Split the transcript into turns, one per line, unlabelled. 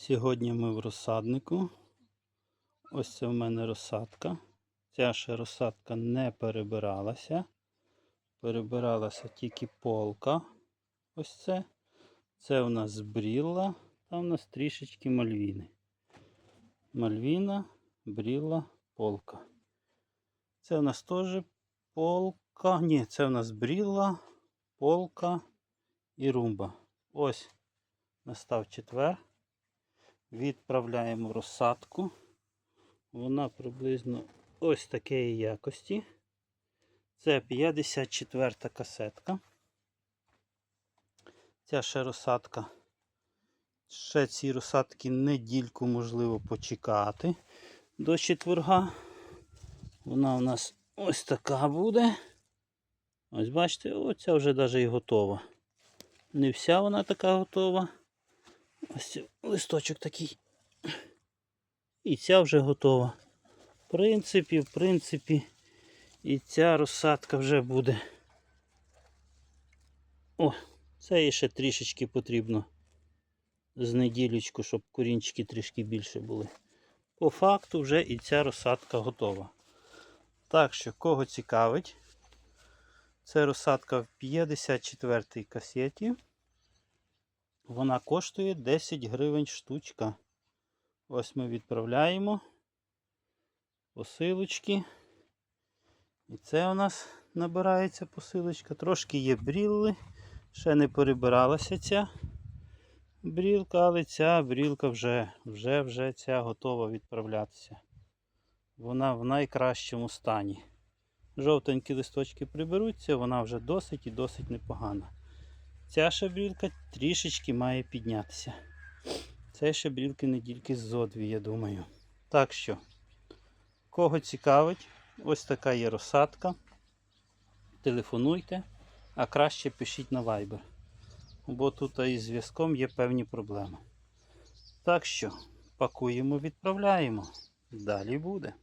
Сьогодні ми в розсаднику. Ось це в мене розсадка. Ця ще розсадка не перебиралася. Перебиралася тільки полка. Ось це. Це у нас брілла, там у нас трішечки мальвіни. Мальвіна, брілла, полка. Це у нас теж полка. Ні, це у нас брілла, полка і румба. Ось настав четвер. Відправляємо розсадку. Вона приблизно ось такої якості. Це 54 касетка. Ця ще розсадка. Ще ці розсадки недільку можливо почекати до четверга. Вона у нас ось така буде. Ось бачите, оця вже навіть і готова. Не вся вона така готова. Ось листочок такий. І ця вже готова. В принципі, в принципі, і ця розсадка вже буде. О, це їй ще трішечки потрібно з неділечку, щоб корінчики трішки більше були. По факту вже і ця розсадка готова. Так що, кого цікавить, це розсадка в 54-й касеті. Вона коштує 10 гривень штучка. Ось ми відправляємо посилочки. І це у нас набирається посилочка. Трошки є брілли. Ще не перебиралася ця брілка, але ця брілка вже, вже, вже ця готова відправлятися. Вона в найкращому стані. Жовтенькі листочки приберуться, вона вже досить і досить непогана. Ця шабрілка трішечки має піднятися. Це шабрілки недільки зо дві, я думаю. Так що, кого цікавить, ось така є розсадка. Телефонуйте, а краще пишіть на Viber. Бо тут із зв'язком є певні проблеми. Так що, пакуємо, відправляємо. Далі буде.